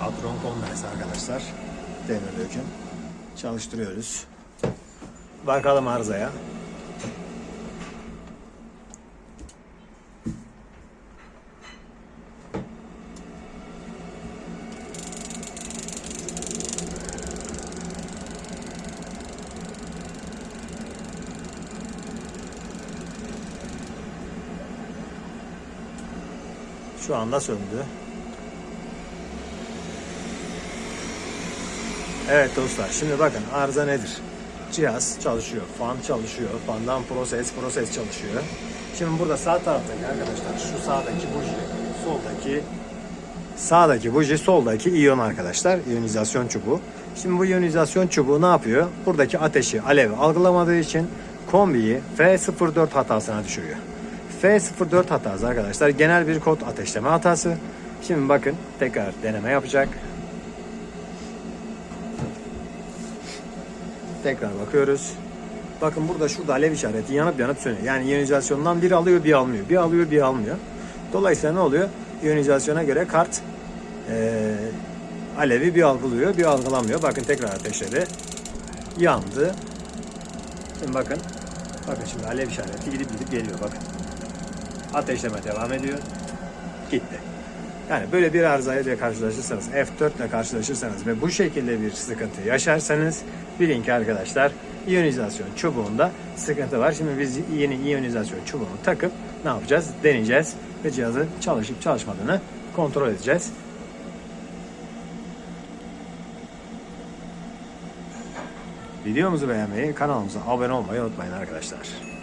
Adron Converse arkadaşlar. Demir döküm. Çalıştırıyoruz. Bakalım arızaya. Şu anda söndü. Evet dostlar şimdi bakın arıza nedir? Cihaz çalışıyor, fan çalışıyor, fandan proses, proses çalışıyor. Şimdi burada sağ taraftaki arkadaşlar şu sağdaki buji, soldaki sağdaki buji, soldaki iyon arkadaşlar, iyonizasyon çubuğu. Şimdi bu iyonizasyon çubuğu ne yapıyor? Buradaki ateşi, alevi algılamadığı için kombiyi F04 hatasına düşürüyor. F04 hatası arkadaşlar genel bir kod ateşleme hatası. Şimdi bakın tekrar deneme yapacak. Tekrar bakıyoruz. Bakın burada şurada alev işareti yanıp yanıp sönüyor. Yani iyonizasyondan bir alıyor bir almıyor. Bir alıyor bir almıyor. Dolayısıyla ne oluyor? İyonizasyona göre kart eee, alevi bir algılıyor bir algılamıyor. Bakın tekrar ateşledi. Yandı. Şimdi bakın. Bakın şimdi alev işareti gidip gidip geliyor bakın. Ateşleme devam ediyor. Gitti. Yani böyle bir arızayla ile karşılaşırsanız, F4 ile karşılaşırsanız ve bu şekilde bir sıkıntı yaşarsanız bilin ki arkadaşlar iyonizasyon çubuğunda sıkıntı var. Şimdi biz yeni iyonizasyon çubuğunu takıp ne yapacağız? Deneyeceğiz ve cihazı çalışıp çalışmadığını kontrol edeceğiz. Videomuzu beğenmeyi, kanalımıza abone olmayı unutmayın arkadaşlar.